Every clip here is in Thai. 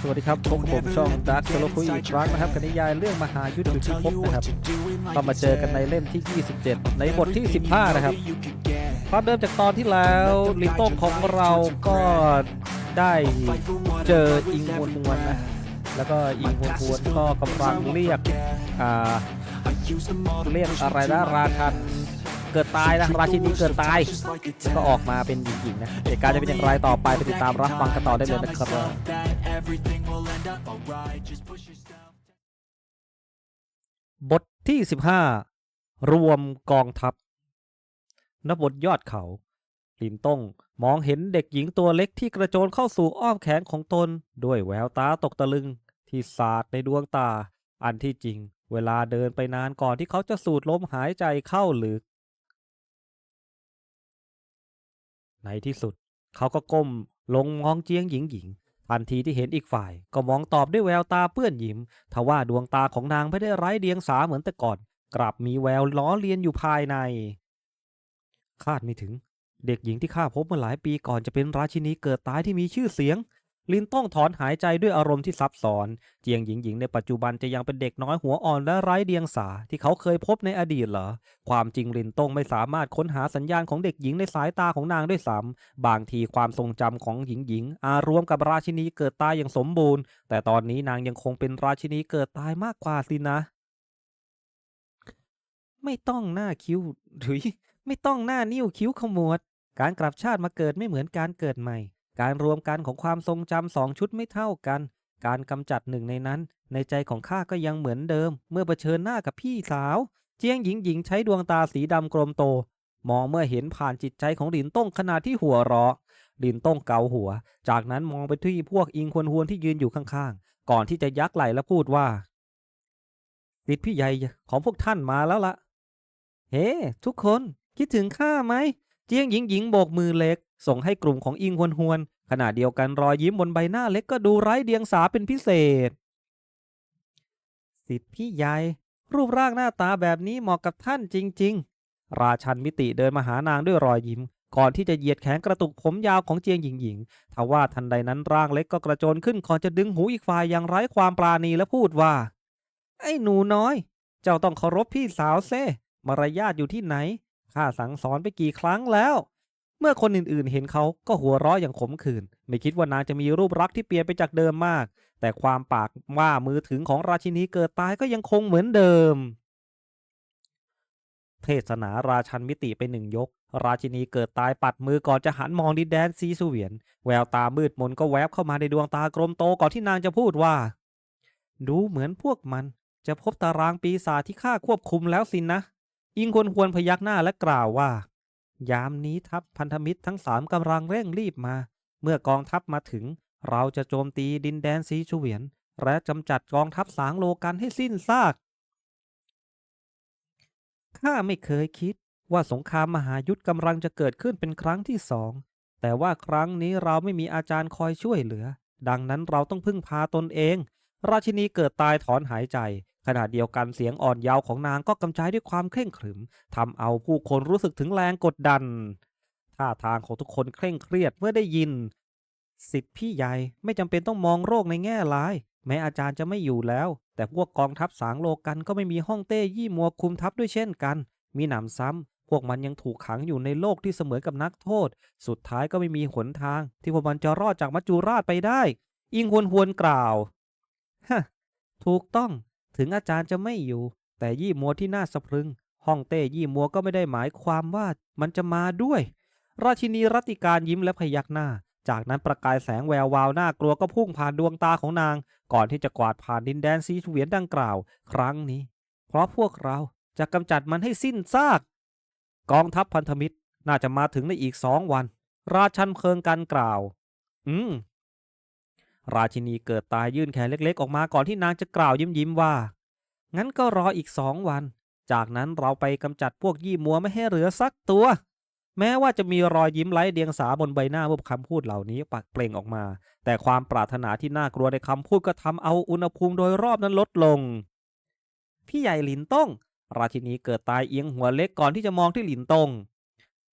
สวัสดีครับพบผมช่องดักโซโลคุยอีกครั้งนะครับกับนิยายเรื่องมหายุทธอยู่ที่พบนะครับก็มาเจอกันในเล่มที่ 27 ในบทที่ 15 นะครับความเดิมจากตอนที่แล้วลิโต้ของเราก็ได้เจออิงฮวนฮวนนะแล้วก็อิงฮวนฮวนก็กำลังเรียกเรียกอะไรนะราชัน เกิดตายนะราชินีเกิดตายก็ออกมาเป็นหญิงๆนะเหตุการณ์จะเป็นอย่างไรต่อไปไปติดตามรับฟังกันต่อได้เลยนะครับบทที่ 15 รวมกองทัพณบนยอดเขา ลินต้งมองเห็นเด็กหญิงตัวเล็กที่กระโจนเข้าสู่อ้อมแขนของตน ด้วยแววตาตกตะลึง ที่สาดในดวงตา อันที่จริง เวลาเดินไปนานก่อนที่เขาจะสูดลมหายใจเข้าลึก ในที่สุด เขาก็ก้มลงมองเจียงหญิงหญิงทันทีที่เห็นอีกฝ่าย ก็มองตอบด้วยแววตาเปื้อนยิ้มทว่าดวงตาของนางไม่ได้ไร้เดียงสาเหมือนแต่ก่อน กลับมีแววล้อเลียนอยู่ภายใน คาดไม่ถึง เด็กหญิงที่ข้าพบเมื่อหลายปีก่อนจะเป็นราชินีเกิดตายที่มีชื่อเสียง ลินต้องถอนหายใจด้วยอารมณ์ที่ซับซ้อน เจียงหญิงหญิงในปัจจุบันจะยังเป็นเด็กน้อยหัวอ่อนและไร้เดียงสาที่เขาเคยพบในอดีตเหรอ ความจริงลินต้องไม่สามารถค้นหาสัญญาณของเด็กหญิงในสายตาของนางด้วยซ้ำบางทีความทรงจำของหญิงหญิง อารวมกับราชินีเกิดตายอย่างสมบูรณ์ แต่ตอนนี้นางยังคงเป็นราชินีเกิดตายมากกว่าสินะ ไม่ต้องหน้าคิ้วหรือไม่ต้องหน้านิ้วคิ้วขมวด การกลับชาติมาเกิดไม่เหมือนการเกิดใหม่ การรวมกันของความทรงจำสองชุดไม่เท่ากัน การกำจัดหนึ่งในนั้น ในใจของข้าก็ยังเหมือนเดิม เมื่อเผชิญหน้ากับพี่สาว เจียงหญิงหญิงใช้ดวงตาสีดำกลมโต มองเมื่อเห็นผ่านจิตใจของหลินต้งขณะที่หัวเราะหลินต้งเกาหัว จากนั้นมองไปที่พวกอิงควนฮวนที่ยืนอยู่ข้างๆ ก่อนที่จะยักไหล่และพูดว่าสิทธิพี่ใหญ่ของพวกท่านมาแล้วละเฮ้ ทุกคนคิดถึงข้าไหม จียงหญิงหญิงโบกมือเล็ก ส่งให้กลุ่มของอิงฮวนฮวน ขณะเดียวกันรอยยิ้มบนใบหน้าเล็กก็ดูไร้เดียงสาเป็นพิเศษ สิทธิพี่ใหญ่ รูปร่างหน้าตาแบบนี้เหมาะกับท่านจริง ๆ ราชันมิติเดินมาหานางด้วยรอยยิ้ม ก่อนที่จะเหยียดแขนกระตุกผมยาวของเจียงหญิงหญิงทว่าทันใดนั้นร่างเล็กก็กระโจนขึ้นก่อนจะดึงหูอีกฝ่ายอย่างไร้ความปราณีและพูดว่า ไอ้หนูน้อย เจ้าต้องเคารพพี่สาวเซ่มารยาทอยู่ที่ไหน ข้าสั่งสอนไปกี่ครั้งแล้ว เมื่อคนอื่นๆ เห็นเขาก็หัวเราะอย่างขมขื่น ไม่คิดว่านางจะมีรูปรักษ์ที่เปลี่ยนไปจากเดิมมาก แต่ความปากว่ามือถึงของราชินีเกิดตายก็ยังคงเหมือนเดิม เทศนาราชันมิติไปหนึ่งยก ราชินีเกิดตายปัดมือก่อนจะหันมองดินแดนซีซูเวียน แววตามืดมนก็แวบเข้ามาในดวงตากลมโตก่อนที่นางจะพูดว่า ดูเหมือนพวกมันจะพบตารางปีศาจที่ข้าควบคุมแล้วสินนะ อิงควรควรพยักหน้าและกล่าวว่า ยามนี้ทัพพันธมิตรทั้งสามกำลังเร่งรีบมา เมื่อกองทัพมาถึง เราจะโจมตีดินแดนซีชเวียน และกำจัดกองทัพสางโลกันให้สิ้นซาก ข้าไม่เคยคิดว่าสงครามมหายุทธกำลังจะเกิดขึ้นเป็นครั้งที่สอง แต่ว่าครั้งนี้เราไม่มีอาจารย์คอยช่วยเหลือ ดังนั้นเราต้องพึ่งพาตนเอง ราชินีเกิดตายถอนหายใจ ขณะเดียวกันเสียงอ่อนเยาว์ของนางก็กำจายด้วยความเคร่งขรึมทำเอาผู้คนรู้สึกถึงแรงกดดัน ท่าทางของทุกคนเคร่งเครียดเมื่อได้ยิน สิทธิพี่ใหญ่ไม่จำเป็นต้องมองโรคในแง่ร้าย แม้อาจารย์จะไม่อยู่แล้ว แต่พวกกองทัพสางโลกันก็ไม่มีห้องเต้ยี่มัวคุมทัพด้วยเช่นกัน มีหนำซ้ำพวกมันยังถูกขังอยู่ในโลกที่เสมือนกับนักโทษ สุดท้ายก็ไม่มีหนทาง ที่พวกมันจะรอดจากมัจจุราชไปได้ อิงหวนหวนกล่าวฮะถูกต้อง ถึงอาจารย์จะไม่อยู่ แต่ยี่มัวที่น่าสะพรึงห้องเต้ยี่มัวก็ไม่ได้หมายความว่ามันจะมาด้วย ราชินีรัติการยิ้มและพยักหน้า จากนั้นประกายแสงแวววาวน่ากลัวก็พุ่งผ่านดวงตาของนาง ก่อนที่จะกวาดผ่านดินแดนซีเฉวียนดังกล่าว ครั้งนี้ เพราะพวกเราจะกำจัดมันให้สิ้นซาก กองทัพพันธมิตรน่าจะมาถึงในอีกสองวัน ราชันเพลิงกันกล่าว อืม ราชินีเกิดตายยื่นแขนเล็กๆ ออกมาก่อนที่นางจะกล่าวยิ้มยิ้มๆว่า งั้นก็รออีกสองวัน จากนั้นเราไปกำจัดพวกยี่มัวไม่ให้เหลือสักตัว แม้ว่าจะมีรอยยิ้มไร้เดียงสาบนใบหน้าเมื่อคำพูดเหล่านี้ปักเปล่งออกมา แต่ความปรารถนาที่น่ากลัวในคำพูดก็ทำเอาอุณหภูมิโดยรอบนั้นลดลง พี่ใหญ่หลินต้ง ราชินีเกิดตายเอียงหัวเล็กก่อนที่จะมองที่หลินตง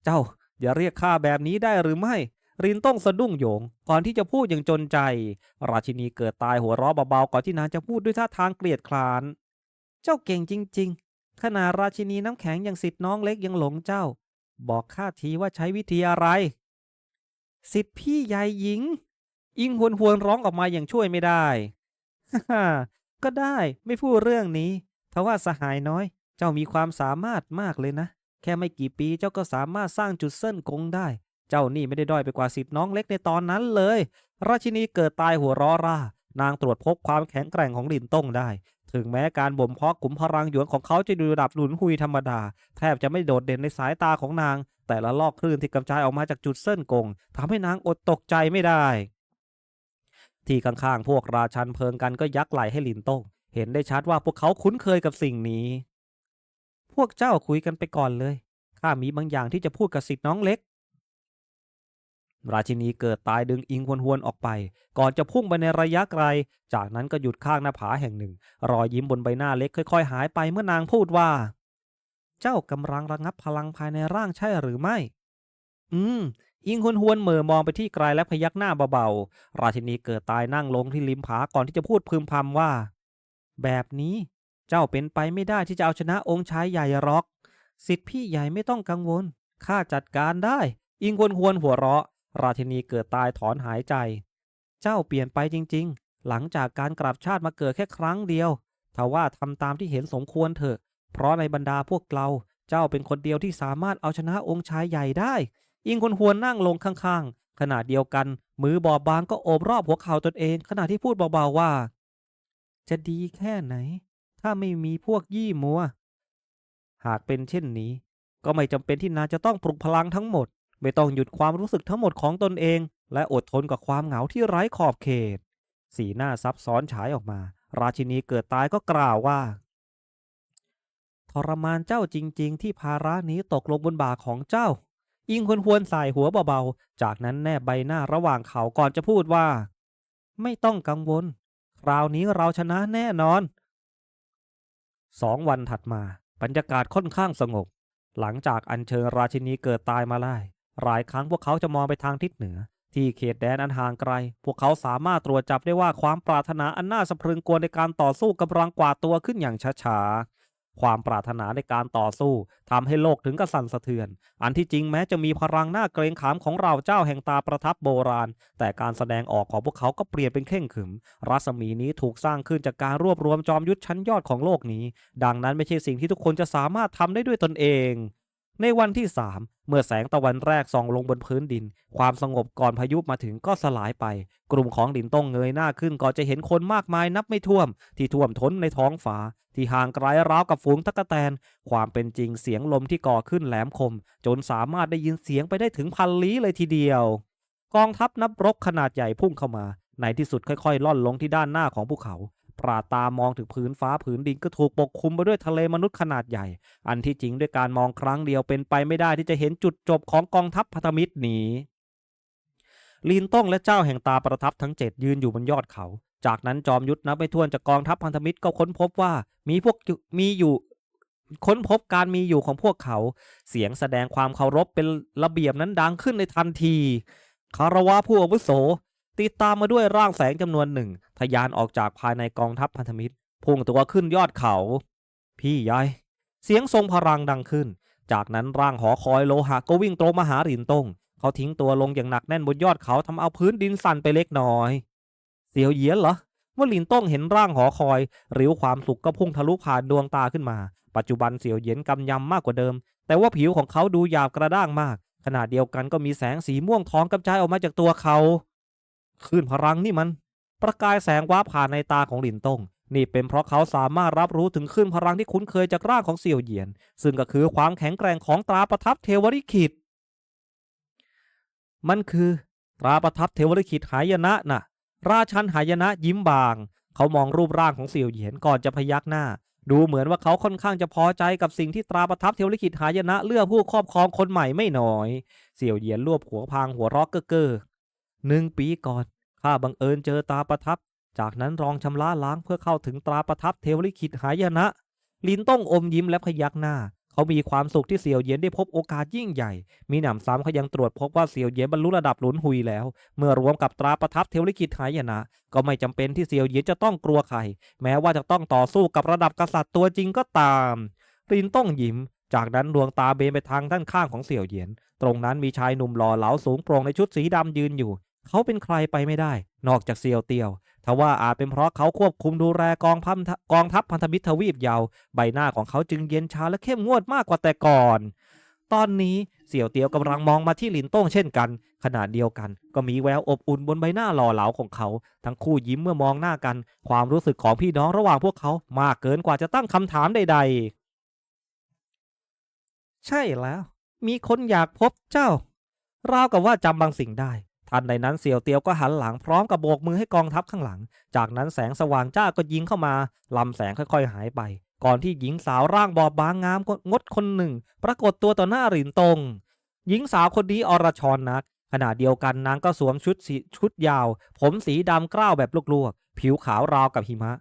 เจ้าอย่าเรียกข้าแบบนี้ได้หรือไม่ รินต้องสะดุ้งโยง ก่อนที่จะพูดอย่างจนใจ ราชินีเกิดตายหัวเราะเบาๆก่อนที่นางจะพูดด้วยท่าทางเกลียดคราน เจ้าเก่งจริง ๆ ขนาดราชินีน้ำแข็งอย่างสิทธิ์น้องเล็กยังหลงเจ้า บอกข้าทีว่าใช้วิธีอะไร สิทธิ์พี่ใหญ่หญิง อิงหวนหวนร้องออกมาอย่างช่วยไม่ได้ฮ่าก็ได้ไม่พูดเรื่องนี้ทว่าสหายน้อย เจ้ามีความสามารถมากเลยนะ แค่ไม่กี่ปีเจ้าก็สามารถสร้างจุดเส้นกงได้ เจ้านี่ไม่ได้ด้อยไปกว่าสิทธิ์น้องเล็กในตอนนั้นเลย ราชินีเกิดตายหัวร้อร่า นางตรวจพบความแข็งแกร่งของลินต้งได้ ถึงแม้การบ่มเพาะขุมพลังหยวนของเขาจะดูระดับหนุนหุยธรรมดา แทบจะไม่โดดเด่นในสายตาของนาง แต่ละลอกคลื่นที่กำจายออกมาจากจุดเส้นกงทำให้นางอดตกใจไม่ได้ ที่ข้างๆพวกราชันเพลิงกันก็ยักไหลให้ลินต้งเห็นได้ชัดว่าพวกเขาคุ้นเคยกับสิ่งนี้ พวกเจ้าคุยกันไปก่อนเลย ข้ามีบางอย่างที่จะพูดกับสิทธิ์น้องเล็ก ราชินีเกิดตายดึงอิงหวนๆออกไป ก่อนจะพุ่งไปในระยะไกล จากนั้นก็หยุดข้างหน้าผาแห่งหนึ่ง รอยยิ้มบนใบหน้าเล็กค่อย ๆ หายไปเมื่อนางพูดว่า เจ้ากำลังระงับพลังภายในร่างใช่หรือไม่ อืม อิงหวนหวนเหม่อมองไปที่ไกลและพยักหน้าเบาๆ ราชินีเกิดตายนั่งลงที่ริมผาก่อนที่จะพูดพึมพำว่า แบบนี้ เจ้าเป็นไปไม่ได้ที่จะเอาชนะองค์ชายใหญ่หรอก สิทธิพี่ใหญ่ไม่ต้องกังวลข้าจัดการได้ อิงหวนหวนหัวเราะ ราชินีเกิดตายถอนหายใจ เจ้าเปลี่ยนไปจริง ๆ หลังจากการกลับชาติมาเกิดแค่ครั้งเดียวทว่าทำตามที่เห็นสมควรเถอะ เพราะในบรรดาพวกเรา เจ้าเป็นคนเดียวที่สามารถเอาชนะองค์ชายใหญ่ได้ อิงคนหวนนั่งลงข้างๆ ขณะเดียวกัน มือบอบบางก็โอบรอบหัวเข่าตนเอง ขณะที่พูดเบาๆว่า จะดีแค่ไหน ถ้าไม่มีพวกยี่มัว หากเป็นเช่นนี้ ก็ไม่จำเป็นที่นาจะต้องปลุกพลังทั้งหมด ไม่ต้องหยุดความรู้สึกทั้งหมดของตนเอง และอดทนกับความเหงาที่ไร้ขอบเขต สีหน้าซับซ้อนฉายออกมา ราชินีเกิดตายก็กล่าวว่า ทรมานเจ้าจริง ๆ ที่ภาระนี้ตกลงบนบ่าของเจ้าอิงควรควรสายหัวเบาๆ จากนั้นแนบใบหน้าระหว่างเขาก่อนจะพูดว่า ไม่ต้องกังวล คราวนี้เราชนะแน่นอนสองวันถัดมาบรรยากาศค่อนข้างสงบ หลังจากอัญเชิญราชินีเกิดตายมาไล่ หลายครั้งพวกเขาจะมองไปทางทิศเหนือ ที่เขตแดนอันห่างไกล พวกเขาสามารถตรวจจับได้ว่าความปรารถนาอันน่าสะพรึงกลัวในการต่อสู้กำลังกวาดตัวขึ้นอย่างช้าๆ ความปรารถนาในการต่อสู้ทำให้โลกถึงกระสั่นสะเทือน อันที่จริงแม้จะมีพลังหน้าเกรงขามของเราเจ้าแห่งตาประทับโบราณ แต่การแสดงออกของพวกเขาก็เปลี่ยนเป็นเข่งขึม รัศมีนี้ถูกสร้างขึ้นจากการรวบรวมจอมยุทธชั้นยอดของโลกนี้ ดังนั้นไม่ใช่สิ่งที่ทุกคนจะสามารถทำได้ด้วยตนเอง ในวันที่สามเมื่อแสงตะวันแรกส่องลงบนพื้นดิน ความสงบก่อนพายุมาถึงก็สลายไป กลุ่มของดินต้องเงยหน้าขึ้นก่อนจะเห็นคนมากมายนับไม่ถ้วนที่ท่วมท้นในท้องฟ้าที่ห่างไกลราวกับฝูงตะกแตน ความเป็นจริงเสียงลมที่ก่อขึ้นแหลมคม จนสามารถได้ยินเสียงไปได้ถึงพันลี้เลยทีเดียว กองทัพนับรบขนาดใหญ่พุ่งเข้ามา ในที่สุดค่อยๆ ล่อนลงที่ด้านหน้าของภูเขา ปราตามองถึงพื้นฟ้าผืนดินก็ถูกปกคลุมไปด้วยทะเลมนุษย์ขนาดใหญ่ อันที่จริงด้วยการมองครั้งเดียวเป็นไปไม่ได้ที่จะเห็นจุดจบของกองทัพพันธมิตรนี้ลีนต้องและเจ้าแห่งตาประทับทั้งเจ็ดยืนอยู่บนยอดเขา จากนั้นจอมยุทธนับไม่ถ้วนจากกองทัพพันธมิตรก็ค้นพบว่ามีพวกมีอยู่ค้นพบการมีอยู่ของพวกเขา เสียงแสดงความเคารพเป็นระเบียบนั้นดังขึ้นในทันที คารวะผู้อาวุโส ติดตามมาด้วยร่างแสงจำนวนหนึ่งทะยานออกจากภายในกองทัพพันธมิตร พุ่งตัวขึ้นยอดเขา พี่ยาย เสียงทรงพลังดังขึ้น จากนั้นร่างหอคอยโลหะก็วิ่งตรงมาหาหลินตงเขาทิ้งตัวลงอย่างหนักแน่นบนยอดเขาทำเอาพื้นดินสั่นไปเล็กน้อย เสียวเยียนเหรอเมื่อหลินต้งเห็นร่างหอคอยริ้วความสุขก็พุ่งทะลุผ่านดวงตาขึ้นมา ปัจจุบันเสียวเยียนกำยำมากกว่าเดิม แต่ว่าผิวของเขาดูหยาบกระด้างมากขณะเดียวกันก็มีแสงสีม่วงทองกระจายออกมาจากตัวเขา คลื่นพลังนี่มัน ประกายแสงวาบผ่านในตาของหลินตงนี่เป็นเพราะเขาสามารถรับรู้ถึงคลื่นพลังที่คุ้นเคยจากร่างของเสี่ยวเหยียน ซึ่งก็คือความแข็งแกร่งของตราประทับเทวริขิตมันคือตราประทับเทวริขิตหายนะน่ะ ราชันหายนะยิ้มบาง เขามองรูปร่างของเสี่ยวเหยียนก่อนจะพยักหน้า ดูเหมือนว่าเขาค่อนข้างจะพอใจกับสิ่งที่ตราประทับเทวลิขิตหายนะเลือกผู้ครอบครองคนใหม่ไม่น้อย เสี่ยวเหยียนรวบหัวพางหัวรอกเกอเก้อ หนึ่งปีก่อนข้าบังเอิญเจอตาประทับ จากนั้นรองชำระล้างเพื่อเข้าถึงตราประทับเทวลิขิตหายนะ ลินต้องอมยิ้มและพยักหน้า เขามีความสุขที่เสี่ยวเยียนได้พบโอกาสยิ่งใหญ่ มีหนำซ้ำเขายังตรวจพบว่าเสี่ยวเยียนบรรลุระดับหลุนหุยแล้ว เมื่อรวมกับตราประทับเทวลิขิตหายนะ ก็ไม่จำเป็นที่เสี่ยวเยียนจะต้องกลัวใคร แม้ว่าจะต้องต่อสู้กับระดับกษัตริย์ตัวจริงก็ตามรินต้องยิ้มจากนั้นดวงตาเบนไปทางด้านข้างของเสี่ยวเหยียน ตรงนั้นมีชายหนุ่มหล่อเหลาสูงโปร่งในชุดสีดำยืนอยู่ เขาเป็นใครไปไม่ได้ นอกจากเซียวเตียวทว่าอาจเป็นเพราะเขาควบคุมดูแลกองพันกองทัพพันธมิตรทวีปยาว ใบหน้าของเขาจึงเย็นชาและเข้มงวดมากกว่าแต่ก่อน ตอนนี้เสี่ยวเตียวกำลังมองมาที่หลินต้งเช่นกันขณะเดียวกัน ก็มีแววอบอุ่นบนใบหน้าหล่อเหลาของเขา ทั้งคู่ยิ้มเมื่อมองหน้ากัน ความรู้สึกของพี่น้องระหว่างพวกเขามากเกินกว่าจะตั้งคำถามใด ๆ ใช่แล้ว มีคนอยากพบเจ้า ราวกับว่าจำบางสิ่งได้ ทันใดนั้นเสี่ยวเตียวก็หันหลังพร้อมกับโบกมือให้กองทัพข้างหลัง จากนั้นแสงสว่างจ้าก็ยิงเข้ามาลำแสงค่อยๆ หายไป ก่อนที่หญิงสาวร่างบอบบางงามงดคนหนึ่ง ปรากฏตัวต่อหน้าหลินตง หญิงสาวคนนี้อรชรนัก ขณะเดียวกันนางก็สวมชุดสีชุดยาว ผมสีดำกล้าวแบบลวกๆ ผิวขาวราวกับหิมะ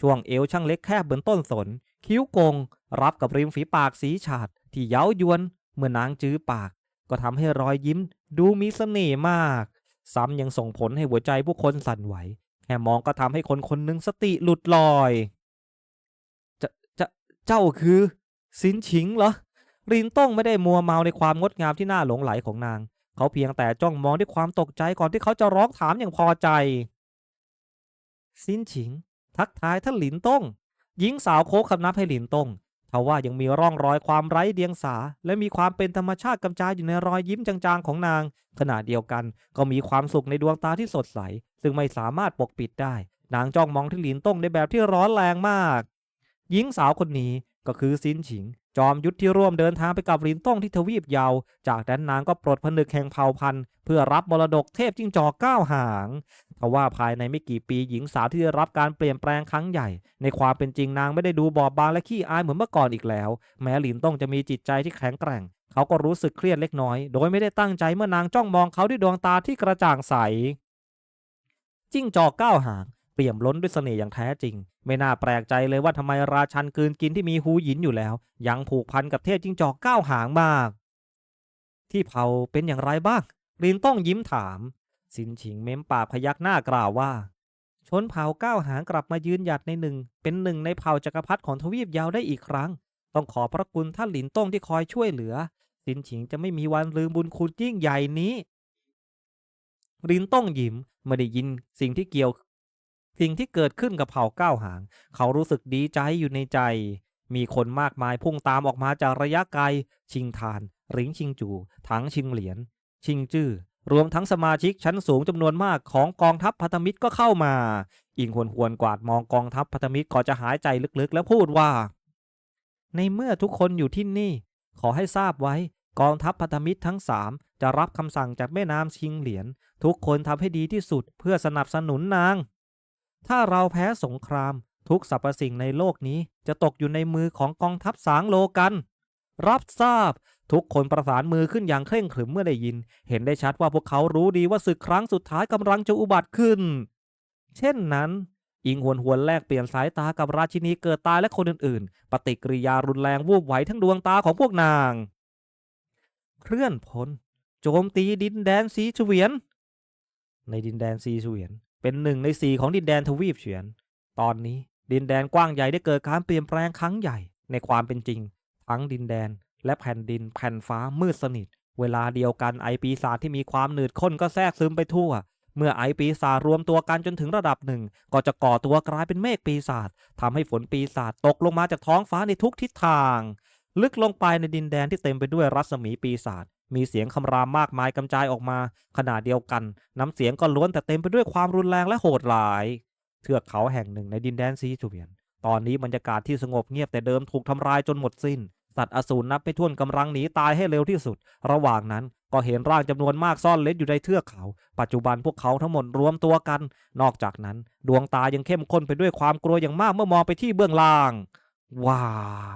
ช่วงเอวช่างเล็กแคบเหมือนต้นสน คิ้วโกง รับกับริมฝีปากสีฉาดที่เย้ายวน เมื่อนางจื้อปาก ก็ทำให้รอยยิ้มดูมีเสน่ห์มาก ซ้ำยังส่งผลให้หัวใจผู้คนสั่นไหว แค่มองก็ทำให้คนคนหนึ่งสติหลุดลอย จะจะเจ้าคือสินฉิงเหรอ รินต้องไม่ได้มัวเมาในความงดงามที่น่าหลงไหลของนาง เขาเพียงแต่จ้องมองด้วยความตกใจก่อนที่เขาจะร้องถามอย่างพอใจสินฉิง ทักทายท่านหลินต้งหญิงสาวโคกคำนับให้หลินต้ง ทว่ายังมีร่องรอยความไร้เดียงสา และมีความเป็นธรรมชาติกำจายอยู่ในรอยยิ้มจางๆของนาง ขณะเดียวกันก็มีความสุขในดวงตาที่สดใส ซึ่งไม่สามารถปกปิดได้ นางจ้องมองที่หลินต้งในแบบที่ร้อนแรงมาก หญิงสาวคนนี้ก็คือซินฉิง จอมยุทธที่ร่วมเดินทางไปกับหลินต้งที่ทวีปเยาว จากนั้นนางก็ปลดผนึกแห่งเผ่าพันธุ์ เพื่อรับมรดกเทพจิ้งจอกเก้าหาง ทว่าภายในไม่กี่ปีหญิงสาวที่ได้รับการเปลี่ยนแปลงครั้งใหญ่ ในความเป็นจริงนางไม่ได้ดูบอบบางและขี้อายเหมือนเมื่อก่อนอีกแล้ว แม้หลินต้องจะมีจิตใจที่แข็งแกร่ง เขาก็รู้สึกเครียดเล็กน้อย โดยไม่ได้ตั้งใจเมื่อนางจ้องมองเขาด้วยดวงตาที่กระจ่างใส จิ้งจอกก้าวหางเปี่ยมล้นด้วยเสน่ห์อย่างแท้จริง ไม่น่าแปลกใจเลยว่าทำไมราชันกืนกินที่มีหูหยินอยู่แล้ว ยังผูกพันกับเทพจิ้งจอกก้าวหางมาก ที่เผาเป็นอย่างไรบ้างลินต้องยิ้มถาม สินฉิงเม้มปากพยักหน้ากล่าวว่า ชนเผ่าก้าวหางกลับมายืนหยัดในหนึ่ง เป็นหนึ่งในเผ่าจักรพรรดิของทวีปยาวได้อีกครั้ง ต้องขอพระคุณท่านหลินต้งที่คอยช่วยเหลือ สินฉิงจะไม่มีวันลืมบุญคุณยิ่งใหญ่นี้ลินต้องยิ้มไม่ได้ยินสิ่งที่เกี่ยว สิ่งที่เกิดขึ้นกับเผ่าก้าวหาง เขารู้สึกดีใจอยู่ในใจ มีคนมากมายพุ่งตามออกมาจากระยะไกล ชิงทานหริงชิงจู ถังชิงเหรียญชิงจื้อ รวมทั้งสมาชิกชั้นสูงจำนวนมากของกองทัพพันธมิตรก็เข้ามา อิงหวนหวนกวาดมองกองทัพพันธมิตรก่อนจะหายใจลึกๆ แล้วพูดว่า ในเมื่อทุกคนอยู่ที่นี่ ขอให้ทราบไว้ กองทัพพันธมิตรทั้งสามจะรับคำสั่งจากแม่น้ำชิงเหรียญทุกคนทำให้ดีที่สุดเพื่อสนับสนุนนาง ถ้าเราแพ้สงคราม ทุกสรรพสิ่งในโลกนี้จะตกอยู่ในมือของกองทัพสางโลกัน รับทราบ ทุกคนประสานมือขึ้นอย่างเคร่งขรึมเมื่อได้ยิน เห็นได้ชัดว่าพวกเขารู้ดีว่าศึกครั้งสุดท้ายกำลังจะอุบัติขึ้น เช่นนั้น อิงหวนหวนแลกเปลี่ยนสายตากับราชินีเกิดตายและคนอื่นๆ ปฏิกิริยารุนแรงวูบไหวทั้งดวงตาของพวกนาง เคลื่อนพลโจมตีดินแดนสีเฉวียน ในดินแดนซีเฉวียน เป็นหนึ่งในสี่ของดินแดนทวีปเฉียน ตอนนี้ดินแดนกว้างใหญ่ได้เกิดการเปลี่ยนแปลงครั้งใหญ่ในความเป็นจริง ทั้งดินแดน และแผ่นดินแผ่นฟ้ามืดสนิท เวลาเดียวกันไอปีศาจที่มีความหนืดข้นก็แทรกซึมไปทั่ว เมื่อไอปีศาจรวมตัวกันจนถึงระดับหนึ่ง ก็จะก่อตัวกลายเป็นเมฆปีศาจทำให้ฝนปีศาจตกลงมาจากท้องฟ้าในทุกทิศทาง ลึกลงไปในดินแดนที่เต็มไปด้วยรัศมีปีศาจมีเสียงคำรามมากมายกำจายออกมา ขณะเดียวกัน น้ำเสียงก็ล้วนแต่เต็มไปด้วยความรุนแรงและโหดร้าย เทือกเขาแห่งหนึ่งในดินแดนซีจูเวียน ตอนนี้บรรยากาศที่สงบเงียบแต่เดิมถูกทำลายจนหมดสิ้น สัตว์อสูรนับไม่ถ้วนกำลังหนีตายให้เร็วที่สุด ระหว่างนั้นก็เห็นร่างจำนวนมากซ่อนเล็ดอยู่ในเทือกเขา ปัจจุบันพวกเขาทั้งหมดรวมตัวกัน นอกจากนั้น ดวงตายังเข้มข้นไปด้วยความกลัวอย่างมากเมื่อมองไปที่เบื้องล่าง ว้า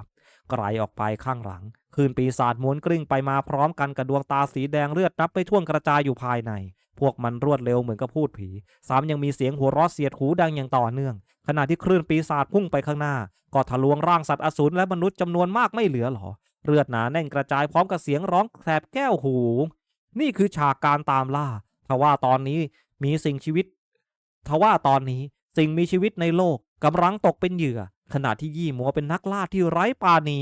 วไกลออกไปข้างหลัง คืนปีศาจม้วนกลิ้งไปมาพร้อมกันกับดวงตาสีแดงเลือดนับไปท่วกระจายอยู่ภายใน พวกมันรวดเร็วเหมือนกับพูดผี ซ้ำยังมีเสียงหัวเราะเสียดหูดังอย่างต่อเนื่อง ขณะที่คลื่นปีศาจพุ่งไปข้างหน้า ก็ทะลวงร่างสัตว์อสูรและมนุษย์จำนวนมากไม่เหลือหรอ เลือดหนาแน่นกระจายพร้อมกับเสียงร้องแสบแก้วหู นี่คือฉากการตามล่าทว่าตอนนี้มีสิ่งชีวิตทว่าตอนนี้สิ่งมีชีวิตในโลกกำลังตกเป็นเหยื่อ ขณะที่ยี่มัวเป็นนักล่าที่ไร้ปาณี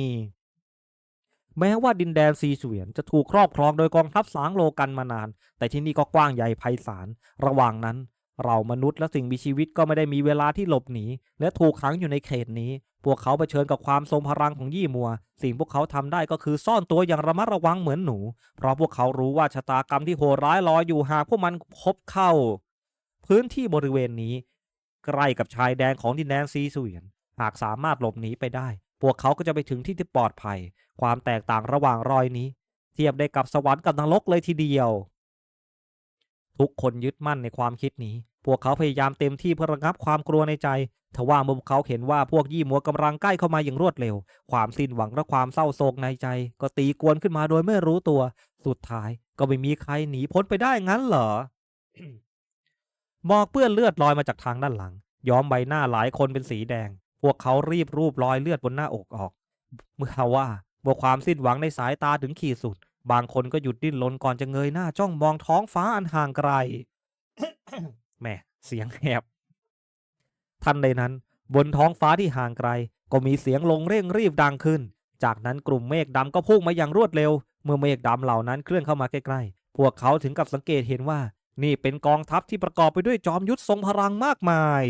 แม้ว่าดินแดนซีเฉวียนจะถูกครอบครองโดยกองทัพสางโลกันมานาน แต่ที่นี่ก็กว้างใหญ่ไพศาล ระหว่างนั้น เรามนุษย์และสิ่งมีชีวิตก็ไม่ได้มีเวลาที่หลบหนี และถูกขังอยู่ในเขตนี้ พวกเขาเผชิญกับความทรงพลังของยี่มัว สิ่งพวกเขาทำได้ก็คือซ่อนตัวอย่างระมัดระวังเหมือนหนู เพราะพวกเขารู้ว่าชะตากรรมที่โหดร้ายรออยู่หากพวกมันพบเข้า พื้นที่บริเวณนี้ ใกล้กับชายแดนของดินแดนซีเสวียน หากสามารถหลบหนีไปได้ พวกเขาก็จะไปถึงที่ที่ปลอดภัย ความแตกต่างระหว่างรอยนี้ เทียบได้กับสวรรค์กับนรกเลยทีเดียว ทุกคนยึดมั่นในความคิดนี้ พวกเขาพยายามเต็มที่เพื่อระงับความกลัวในใจทว่าเมื่อพวกเขาเห็นว่าพวกยี่หมัวกำลังใกล้เข้ามาอย่างรวดเร็ว ความสิ้นหวังและความเศร้าโศกในใจ ก็ตีกวนขึ้นมาโดยไม่รู้ตัว สุดท้ายก็ไม่มีใครหนีพ้นไปได้งั้นเหรอหมอกเปื้อนเลือดลอยมาจากทางด้านหลัง ย้อมใบหน้าหลายคนเป็นสีแดง พวกเขารีบรูปรอยเลือดบนหน้าอกออก เมื่อว่าเมื่อความสิ้นหวังในสายตาถึงขีดสุด บางคนก็หยุดดิ้นรนก่อนจะเงยหน้าจ้องมองท้องฟ้าอันห่างไกลแหม่เสียงแหบทันใดนั้น บนท้องฟ้าที่ห่างไกล ก็มีเสียงลงเร่งรีบดังขึ้น จากนั้นกลุ่มเมฆดำก็พุ่งมาอย่างรวดเร็ว เมื่อเมฆดำเหล่านั้นเคลื่อนเข้ามาใกล้ๆ พวกเขาถึงกับสังเกตเห็นว่า นี่เป็นกองทัพที่ประกอบไปด้วยจอมยุทธทรงพลังมากมาย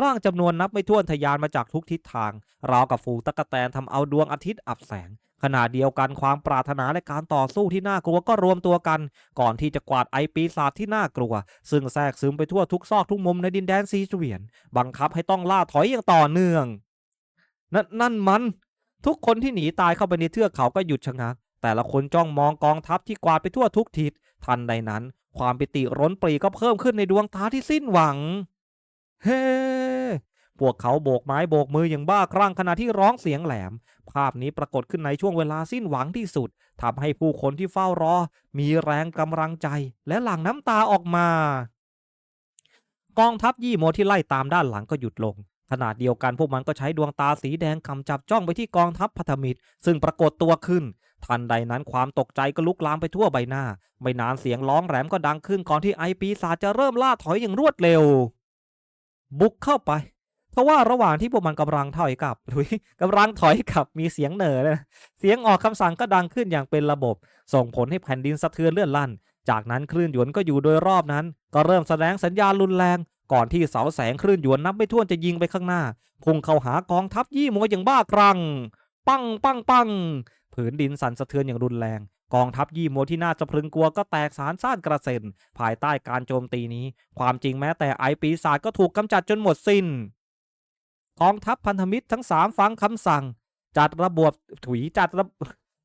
ร่างจำนวนนับไม่ถ้วนทะยานมาจากทุกทิศทาง ราวกับฝูงตะกแตนทำเอาดวงอาทิตย์อับแสง ขณะเดียวกันความปรารถนาและการต่อสู้ที่น่ากลัวก็รวมตัวกัน ก่อนที่จะกวาดไอปีศาจที่น่ากลัว ซึ่งแทรกซึมไปทั่วทุกซอกทุกมุมในดินแดนซีเวียน บังคับให้ต้องล่าถอยอย่างต่อเนื่องนนนั่นมัน ทุกคนที่หนีตายเข้าไปในเทือกเขาก็หยุดชะงัก แต่ละคนจ้องมองกองทัพที่กวาดไปทั่วทุกทิศทันใดนั้น ความปิติร้นปรีก็เพิ่มขึ้นในดวงตาที่สิ้นหวัง เฮ้พวกเขาโบกไม้โบกมืออย่างบ้าคลั่งขณะที่ร้องเสียงแหลม ภาพนี้ปรากฏขึ้นในช่วงเวลาสิ้นหวังที่สุดทำให้ผู้คนที่เฝ้ารอ มีแรงกำลังใจ และหลั่งน้ำตาออกมา กองทัพยี่โมที่ไล่ตามด้านหลังก็หยุดลงขณะเดียวกันพวกมันก็ใช้ดวงตาสีแดงกำจับจ้องไปที่กองทัพพัธมิตร ซึ่งปรากฏตัวขึ้น ทันใดนั้นความตกใจก็ลุกลามไปทั่วใบหน้า ไม่นานเสียงร้องแหลมก็ดังขึ้นก่อนที่ไอปีศาจจะเริ่มล่าถอยอย่างรวดเร็ว บุกเข้าไปเพราะว่าระหว่างที่พวกมันกำลังถอยกลับถุยกำลังถอยกลับมีเสียงเหน่อนะเสียงออกคำสั่งก็ดังขึ้นอย่างเป็นระบบ ส่งผลให้แผ่นดินสะเทือนเลื่อนลั่น จากนั้นคลื่นหยวนก็อยู่โดยรอบนั้น ก็เริ่มแสดงสัญญาณรุนแรง ก่อนที่เสาแสงคลื่นหยวนนับไม่ถ้วนจะยิงไปข้างหน้า พุ่งเข้าหากองทัพยี่มัวอย่างบ้ากรัง ปังปังปัง ผืนดินสั่นสะเทือนอย่างรุนแรง กองทัพยี่มัวที่น่าจะพรึงกลัวก็แตกสารซ่านกระเซ็น ภายใต้การโจมตีนี้ ความจริงแม้แต่ไอปีศาจก็ถูกกำจัดจนหมดสิ้น กองทัพพันธมิตรทั้งสามฟังคำสั่ง จัดระบบถุยจัดระ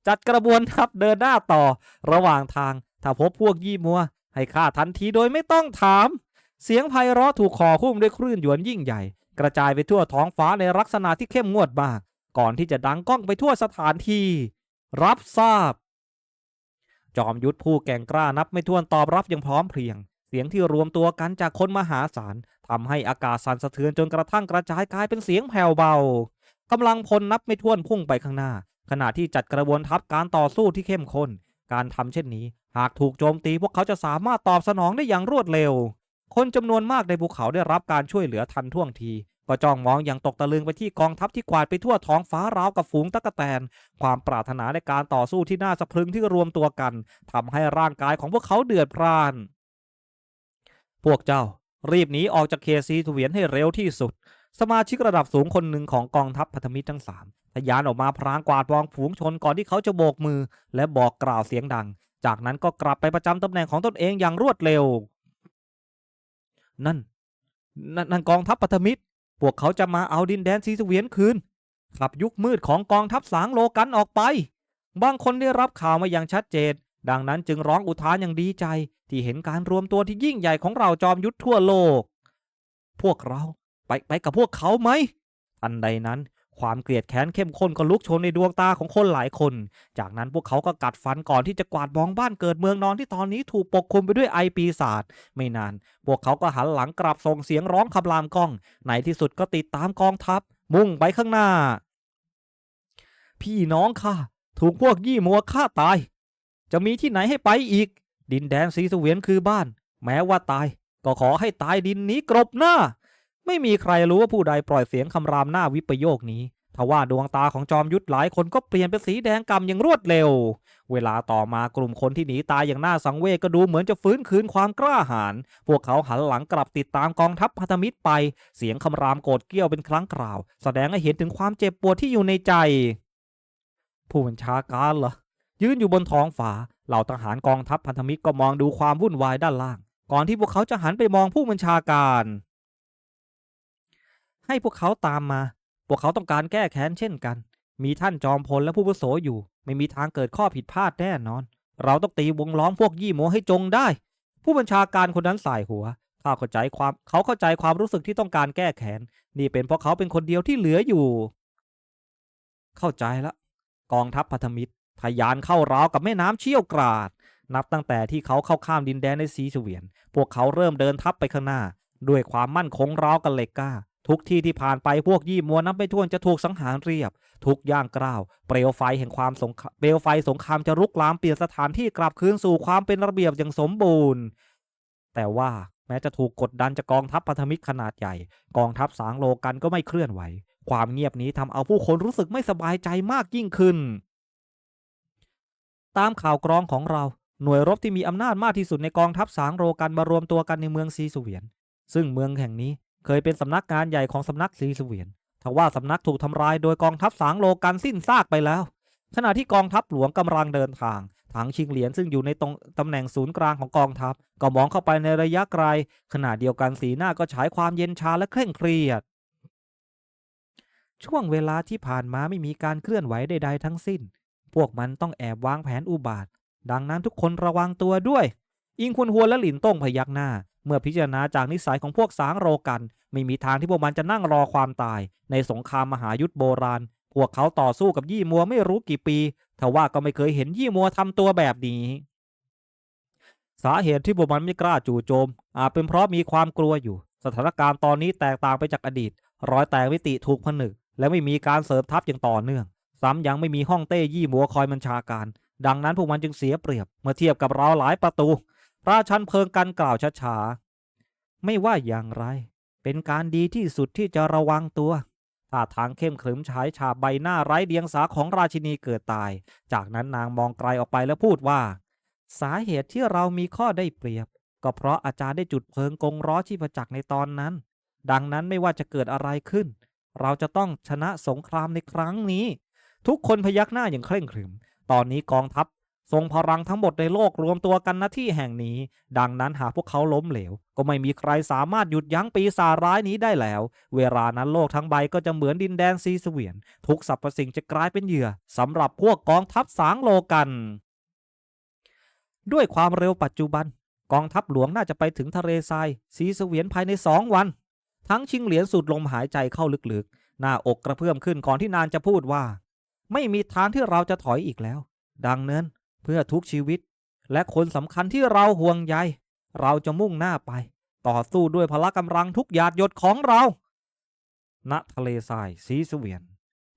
จัดกระบวนทัพเดินหน้าต่อ ระหว่างทาง ถ้าพบพวกยี่มัว ให้ฆ่าทันทีโดยไม่ต้องถาม เสียงไพเราะถูกขอหุ้มด้วยคลื่นหยวนยิ่งใหญ่ กระจายไปทั่วท้องฟ้าในลักษณะที่เข้มงวดมาก ก่อนที่จะดังก้องไปทั่วสถานที่ รับทราบ จอมยุทธผู้แก่งกล้านับไม่ถ้วนตอบรับอย่างพร้อมเพรียง เสียงที่รวมตัวกันจากคนมหาศาลทำให้อากาศสั่นสะเทือนจนกระทั่งกระจายกลายเป็นเสียงแผ่วเบากำลังพลนับไม่ถ้วนพุ่งไปข้างหน้า ขณะที่จัดกระบวนทัพการต่อสู้ที่เข้มข้น การทำเช่นนี้ หากถูกโจมตีพวกเขาจะสามารถตอบสนองได้อย่างรวดเร็ว คนจำนวนมากในภูเขาได้รับการช่วยเหลือทันท่วงที ก็จ้องมองอย่างตกตะลึงไปที่กองทัพที่กวาดไปทั่วท้องฟ้าราวกับฝูงตะกแตน ความปรารถนาในการต่อสู้ที่น่าสะพรึงที่รวมตัวกันทำให้ร่างกายของพวกเขาเดือดพร่าน พวกเจ้า รีบหนีออกจากเคซีทเวียนให้เร็วที่สุด สมาชิกระดับสูงคนหนึ่งของกองทัพพันธมิตรทั้งสามทะยานออกมาพรางกวาดวองฝูงชนก่อนที่เขาจะโบกมือ และบอกกล่าวเสียงดัง จากนั้นก็กลับไปประจำตำแหน่งของตนเองอย่างรวดเร็ว นั่น นั่นนั่นกองทัพพันธมิตร พวกเขาจะมาเอาดินแดนซีสเวียนคืน ขับยุคมืดของกองทัพสางโลกันออกไป บางคนได้รับข่าวมาอย่างชัดเจน ดังนั้นจึงร้องอุทานอย่างดีใจ ที่เห็นการรวมตัวที่ยิ่งใหญ่ของเราจอมยุทธทั่วโลก พวกเราไปไปกับพวกเขาไหมทันใดนั้น ความเกลียดแค้นเข้มข้นก็ลุกโชนในดวงตาของคนหลายคน จากนั้นพวกเขาก็กัดฟันก่อนที่จะกวาดมองบ้านเกิดเมืองนอนที่ตอนนี้ถูกปกคลุมไปด้วยไอปีศาจไม่นาน พวกเขาก็หันหลังกลับส่งเสียงร้องคำรามก้อง ในที่สุดก็ติดตามกองทัพ มุ่งไปข้างหน้า พี่น้องค่ะ ถูกพวกยี่มัวฆ่าตาย จะมีที่ไหนให้ไปอีก ดินแดนสีสเสวียนคือบ้าน แม้ว่าตาย ก็ขอให้ตายดินนี้กรบหน้า ไม่มีใครรู้ว่าผู้ใดปล่อยเสียงคำรามหน้าวิปโยคนี้ทว่าดวงตาของจอมยุทธหลายคนก็เปลี่ยนเป็นสีแดงกำอย่างรวดเร็ว เวลาต่อมากลุ่มคนที่หนีตายอย่างน่าสังเวชก็ดูเหมือนจะฟื้นคืนความกล้าหาญ พวกเขาหันหลังกลับติดตามกองทัพพันธมิตรไป เสียงคำรามโกรธเกี้ยวเป็นครั้งคราว แสดงให้เห็นถึงความเจ็บปวดที่อยู่ในใจ ผู้บัญชาการเหรอ ยืนอยู่บนท้องฟ้า เหล่าทหารกองทัพพันธมิตรก็มองดูความวุ่นวายด้านล่าง ก่อนที่พวกเขาจะหันไปมองผู้บัญชาการ ให้พวกเขาตามมา พวกเขาต้องการแก้แค้นเช่นกัน มีท่านจอมพลและผู้วุโสอยู่ ไม่มีทางเกิดข้อผิดพลาดแน่นอน เราต้องตีวงล้อมพวกยี่โมให้จงได้ ผู้บัญชาการคนนั้นสายหัวเขาเข้าใจความเขาเข้าใจความรู้สึกที่ต้องการแก้แค้นนี่เป็นเพราะเขาเป็นคนเดียวที่เหลืออยู่ เข้าใจละ กองทัพพันธมิตรทะยานเข้าราวกับแม่น้ำเชี่ยวกราด นับตั้งแต่ที่เขาเข้าข้ามดินแดนในซีเฉวียน พวกเขาเริ่มเดินทัพไปข้างหน้า ด้วยความมั่นคงราวกับเหล็กกล้า ทุกที่ที่ผ่านไปพวกยี่มัวนับไม่ถ้วนจะถูกสังหารเรียบ ทุกย่างกล้าวเปลวไฟแห่งความสงเปลวไฟสงครามจะรุกลามเปลี่ยนสถานที่กลับคืนสู่ความเป็นระเบียบอย่างสมบูรณ์ แต่ว่าแม้จะถูกกดดันจากกองทัพพันธมิตรขนาดใหญ่ กองทัพสางโลกันก็ไม่เคลื่อนไหว ความเงียบนี้ทำเอาผู้คนรู้สึกไม่สบายใจมากยิ่งขึ้น ตามข่าวกรองของเราหน่วยรบที่มีอำนาจมากที่สุดในกองทัพสางโรกันมารวมตัวกันในเมืองซีสเวียน ซึ่งเมืองแห่งนี้ เคยเป็นสำนักงานใหญ่ของสำนักซีสเวียนทว่าสำนักถูกทำลายโดยกองทัพสางโลกันสิ้นซากไปแล้ว ขณะที่กองทัพหลวงกำลังเดินทางถังชิงเหรียญซึ่งอยู่ในตรงตำแหน่งศูนย์กลางของกองทัพ ก็มองเข้าไปในระยะไกล ขณะเดียวกันสีหน้าก็ฉายความเย็นชาและเคร่งเครียด ช่วงเวลาที่ผ่านมาไม่มีการเคลื่อนไหวใดๆทั้งสิ้น พวกมันต้องแอบวางแผนอุบาท ดังนั้นทุกคนระวังตัวด้วย อิงคุนหัวและหลินต้งพยักหน้า เมื่อพิจารณาจากนิสัยของพวกสางโรกัน ไม่มีทางที่พวกมันจะนั่งรอความตาย ในสงครามมหายุทธโบราณ พวกเขาต่อสู้กับยี่มัวไม่รู้กี่ปีทว่าก็ไม่เคยเห็นยี่มัวทำตัวแบบนี้ สาเหตุที่พวกมันไม่กล้าจู่โจม อาจเป็นเพราะมีความกลัวอยู่ สถานการณ์ตอนนี้แตกต่างไปจากอดีตรอยแตกวิติถูกผนึก และไม่มีการเสริมทัพอย่างต่อเนื่อง ซ้ำยังไม่มีห้องเต้ยี่มัวคอยบัญชาการ ดังนั้นพวกมันจึงเสียเปรียบเมื่อเทียบกับเราหลายประตู ราชันเพิงกันกล่าวช้าๆ ไม่ว่าอย่างไร เป็นการดีที่สุดที่จะระวังตัวท่าทางเข้มขรึมฉายฉาบใบหน้าไร้เดียงสาของราชินีเกิดตาย จากนั้นนางมองไกลออกไปแล้วพูดว่า สาเหตุที่เรามีข้อได้เปรียบ ก็เพราะอาจารย์ได้จุดเพลิงกงร้อชีพจักรในตอนนั้น ดังนั้นไม่ว่าจะเกิดอะไรขึ้น เราจะต้องชนะสงครามในครั้งนี้ ทุกคนพยักหน้าอย่างเคร่งขรึม ตอนนี้กองทัพ ทรงพลังทั้งหมดในโลกรวมตัวกันณที่แห่งนี้ ดังนั้นหากพวกเขาล้มเหลว ก็ไม่มีใครสามารถหยุดยั้งปีศาจร้ายนี้ได้แล้ว เวลานั้นโลกทั้งใบก็จะเหมือนดินแดนซีเสเวียน ทุกสรรพสิ่งจะกลายเป็นเหยื่อสำหรับพวกกองทัพสางโลกัน ด้วยความเร็วปัจจุบัน กองทัพหลวงน่าจะไปถึงทะเลทรายซีเสเวียนภายในสองวัน ทั้งชิงเหรียญสูดลมหายใจเข้าลึกๆ หน้าอกกระเพื่อมขึ้นก่อนที่นานจะพูดว่า ไม่มีทางที่เราจะถอยอีกแล้ว ดังนั้น เพื่อทุกชีวิต และคนสำคัญที่เราห่วงใย เราจะมุ่งหน้าไป ต่อสู้ด้วยพละกำลังทุกหยาดหยดของเรา ณทะเลทรายซีสเวียน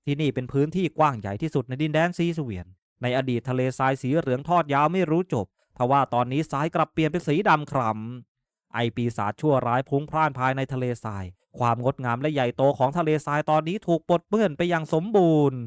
ที่นี่เป็นพื้นที่กว้างใหญ่ที่สุดในดินแดนซีสเวียน ในอดีตทะเลทรายสีเหลืองทอดยาวไม่รู้จบทว่าตอนนี้ทรายกลับเปลี่ยนเป็นสีดำคล้ำไอปีศาจชั่วร้ายพลุ้งพล่านภายในทะเลทราย ความงดงามและใหญ่โตของทะเลทรายตอนนี้ถูกปลดเปื้อนไปอย่างสมบูรณ์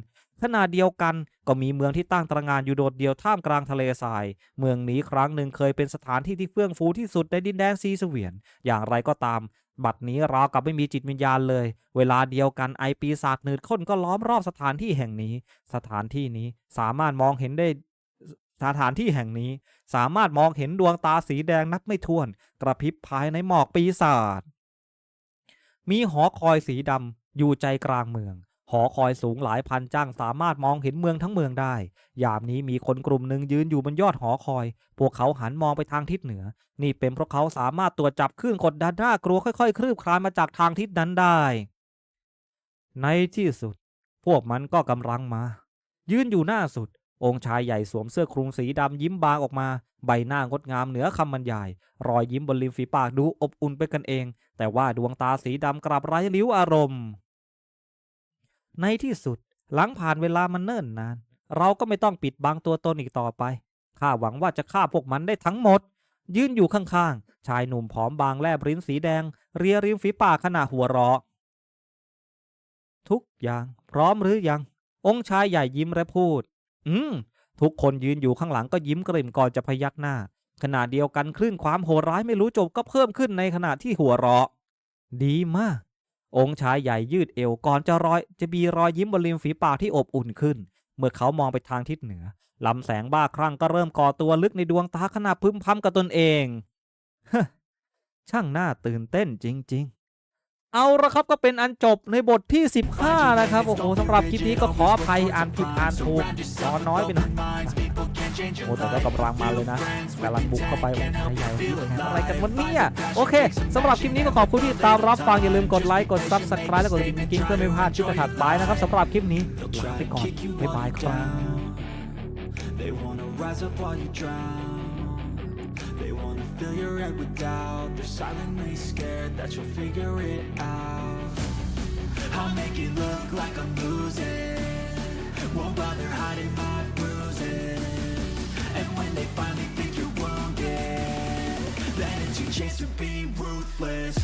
ขณะเดียวกันก็มีเมืองที่ตั้งตระงานอยู่โดดเดี่ยวท่ามกลางทะเลทราย เมืองนี้ครั้งหนึ่งเคยเป็นสถานที่ที่เฟื่องฟูที่สุดในดินแดนซีเสเวียน อย่างไรก็ตาม บัดนี้ราวกับไม่มีจิตวิญญาณเลย เวลาเดียวกันไอปีศาจหนืดข้นก็ล้อมรอบสถานที่แห่งนี้ สถานที่นี้สามารถมองเห็นได้สถานที่แห่งนี้ สามารถมองเห็นดวงตาสีแดงนับไม่ถ้วน กระพริบภายในหมอกปีศาจมีหอคอยสีดำอยู่ใจกลางเมือง อคอยสูงหลายพันจ้างสามารถมองเห็นเมืองทั้งเมืองได้ ยามนี้มีคนกลุ่มหนึ่งยืนอยู่บนยอดหอคอย พวกเขาหันมองไปทางทิศเหนือ นี่เป็นเพราะเขาสามารถตรวจจับคลื่นกดดันน่ากลัวค่อยๆ คลืบคลานมาจากทางทิศนั้นได้ ในที่สุด พวกมันก็กำลังมา ยืนอยู่หน้าสุด องค์ชายใหญ่สวมเสื้อคลุมสีดำยิ้มบางออกมา ใบหน้างดงามเหนือคำบรรยาย รอยยิ้มบนริมฝีปากดูอบอุ่นไปกันเอง แต่ว่าดวงตาสีดำกลับไร้ลิ้วอารมณ์ ในที่สุด หลังผ่านเวลามันเนิ่นนาน เราก็ไม่ต้องปิดบังตัวตนอีกต่อไปข้าหวังว่าจะฆ่าพวกมันได้ทั้งหมด ยืนอยู่ข้างๆ ชายหนุ่มผอมบางแลบริ้นสีแดง เรียริมฝีปากขณะหัวเราะทุกอย่างพร้อมหรือยัง องค์ชายใหญ่ยิ้มและพูด อืม ทุกคนยืนอยู่ข้างหลังก็ยิ้มกริ่มก่อนจะพยักหน้า ขณะเดียวกันคลื่นความโหดร้ายไม่รู้จบก็เพิ่มขึ้นในขณะที่หัวเราะ ดีมาก องค์ชายใหญ่ยืดเอวก่อนจะรอยจะมีรอยยิ้มบนริมฝีปากที่อบอุ่นขึ้น เมื่อเขามองไปทางทิศเหนือลำแสงบ้าคลั่งก็เริ่มก่อตัวลึกในดวงตาขณะพึมพำกับตนเองฮช่างน่าตื่นเต้นจริง ๆ เอาละครับก็เป็นอันจบในบทที่ 15 นะครับ โอ้โหสำหรับคลิปนี้ก็ขออภัยอ่านผิดอ่านถูกตอนน้อยไปหน่อย โอ้แต่ก็กำลังมาเลยนะกำลังบุกเข้าไปโองค์ชายใหญ่ที่อะไรกันวันนี้อะโอเคสำหรับคลิปนี้ก็ขอบคุณที่ตามรับฟังอย่าลืมกดไลค์กดซับสไครต์และกดกระดิ่งกิ๊งเพื่อไม่พลาดคลิปถัดไปนะครับสำหรับคลิปนี้ลาไปก่อนบ๊ายบายครับ They wanna rise up while you drown. They wanna fill your head with doubt. They're silently scared that you'll figure it out. I'll make it look like I'm losing. Won't bother hiding my when they finally think you're wounded, then it's your chance to be ruthless.